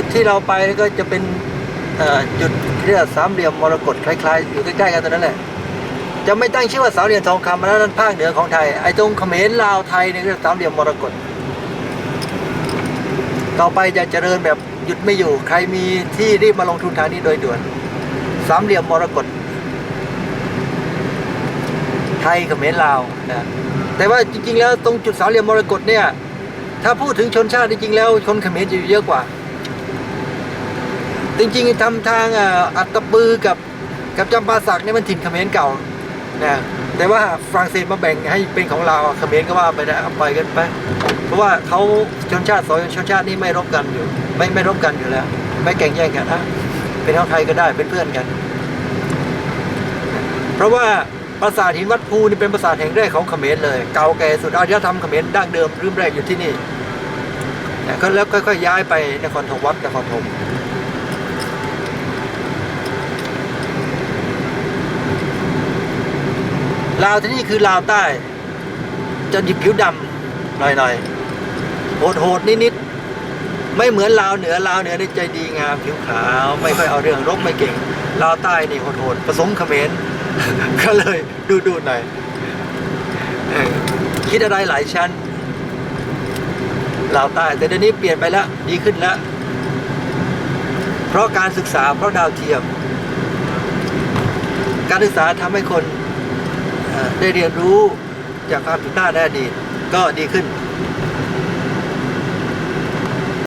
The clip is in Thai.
จุดที่เราไปก็จะเป็นจุดเรียกสามเหลี่ยมมรกตคล้ายๆ อยู่ใกล้ๆกันตรงนั้นแหละจะไม่ตั้งชื่อว่าสามเหลี่ยมทองคำอันนั้นภาคเหนือของไทยไอ้ตรงเขมรลาวไทยเนี่ยเรียกสามเหลี่ยมมรกตต่อไปจะเจริญแบบหยุดไม่อยู่ ใครมีที่รีบมาลงทุนทางนี้โดยด่วน สามเหลี่ยมมรกตไทยเขมรลาวนะแต่ว่าจริงๆแล้วตรงจุดสามเหลี่ยมมรกตเนี่ยถ้าพูดถึงชนชาติจริงๆแล้วคนเขมรจะอยู่เยอะกว่า จริงๆทำทางอัตตปือกับกับจำปาสักนี่มันถิ่นเขมรเก่านะแต่ว่าฝรั่งเศสมาแบ่งให้เป็นของเราเขมรก็ว่าไปนะเอาไปกันไป เพราะว่าเขาชนชาติสองชนชาตินี้ไม่รบกันอยู่ ไม่ไม่รบกันอยู่แล้ว ไม่แข่งแย่งกันนะเป็นของไทยก็ได้เป็นเพื่อนกัน เพราะว่าปราสาทหินวัดภูนี่เป็นปราสาทแห่งแรกของเขมรเลย เก่าแก่สุดอารยธรรมเขมรดั้งเดิมรื้มแรกอยู่ที่นี่นะก็แล้วค่อยๆย้ายไปนครธมวัดนครธม ลาวที่นี่คือลาวใต้ จะหยิบผิวดำหน่อยๆโหดๆนิดๆไม่เหมือนลาวเหนือลาวเหนือได้ใจดีงามผิวขาว ไม่ค่อยเอาเรื่องรบไม่เก่งลาวใต้นี่โหดๆผสมเขมรก็เลยดูดูๆหน่อยคิดอะไรหลายชั้นลาวใต้ แต่เดี๋ยวนี้เปลี่ยนไปแล้วดีขึ้นแล้ว เพราะการศึกษาเพราะดาวเทียม การศึกษาทำให้คน ได้เรียนรู้จากความผิดพลาดในอดีตก็ดีขึ้น